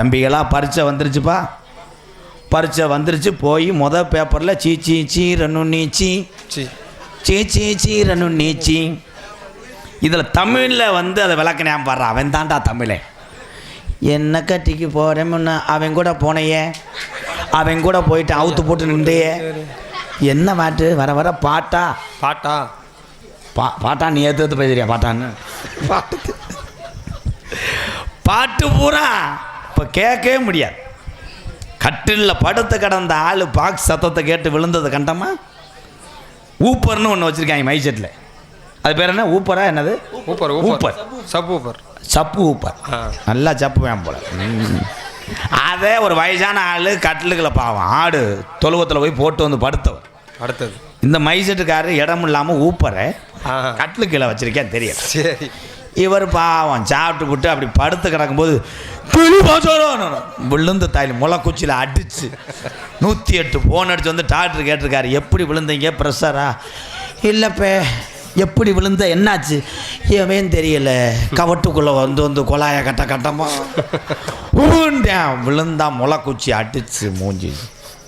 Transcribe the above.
தம்பிகளா பரீட்சை வந்துருச்சுப்பா. பரீட்சை வந்துருச்சு போய் முத பேப்பரில் சீ சீ சீரனு நீச்சி சி. சீ. சீ சீரனு நீச்சி இதில் தமிழில் வந்து அதை விளக்கணையாம் பாடுற அவன் தான்டா தமிழே. என்ன கட்டிக்கு போகிறேன் முன்ன அவன் கூட போனையே. அவன் கூட போயிட்டு அவுத்து போட்டு நின்றையே என்ன மாட்டு வர வர பாட்டா? பாட்டா? பா பாட்டா நீ ஏற்று போய் தெரியா பாட்டான்னு? பாட்டு பாட்டு பூரா கேட்கவே முடியாது. கட்டிலில் படுத்து கிடந்த ஆள் பாக்ஸ் சத்தத்தை கேட்டு விழுந்ததை கண்டமா? ஊப்பர்னு ஒன்று வச்சுருக்காங்க மைசெட்டில் அது பேர் என்ன? ஊப்பரா என்னது? ஊப்பர் ஊப்பர். ஊப்பர் சப் ஊப்பர் சப்பு ஊப்பர். நல்லா சப்பு வேன் போல. அதே ஒரு வயசான ஆள் கட்டிலுக்குள்ள பாவம். ஆடு தொழுவத்தில் போய் போட்டு வந்து படுத்தவன் அடுத்தது இந்த மைசெட்டுக்காரர் இடம் இல்லாமல் ஊப்பரை கட்டிலு கீழே வச்சிருக்கேன் தெரியல. சரி. இவர் பாவம் சாப்பிட்டு விட்டு அப்படி படுத்து கிடக்கும்போது விழுந்து தாயில் முளைக்குச்சியில் அடிச்சு நூற்றி எட்டு ஃபோன் அடிச்சு வந்து டாக்டர் கேட்டிருக்காரு எப்படி விழுந்தீங்க ப்ரெஷரா? இல்லைப்பே எப்படி விழுந்த என்னாச்சு? ஏன் தெரியல கவட்டுக்குள்ளே வந்து வந்து கொலாய கட்ட கட்டமா. ஊண்டேன் விழுந்தா முளைக்குச்சி அடிச்சு மூஞ்சி.